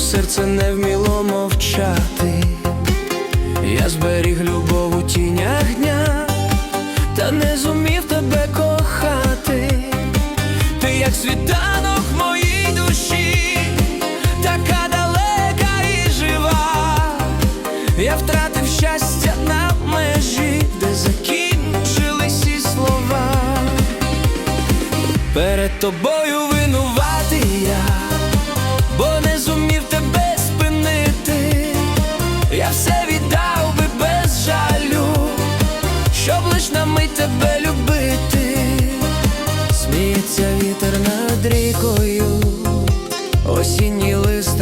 серце не вміло мовчати. Я зберіг любов у тінях дня, та не зумів тебе кохати. Ти як світанок в моїй душі, така далека і жива. Я втратив щастя на межі, де закінчились і слова. Перед тобою винуватий я, бо не зумів над рікою, осінній лист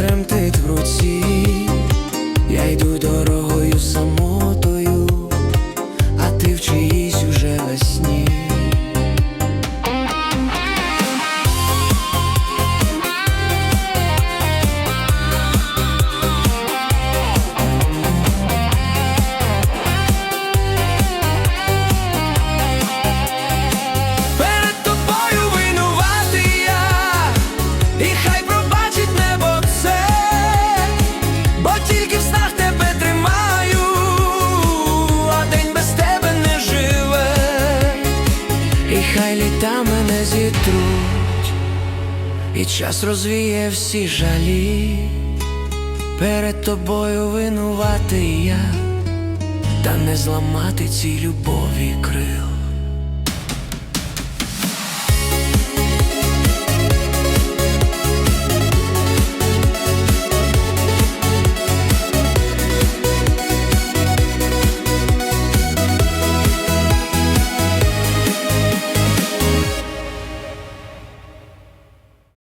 хай літа мене зітруть, і час розвіє всі жалі, перед тобою винувати я, та не зламати цій любові крил.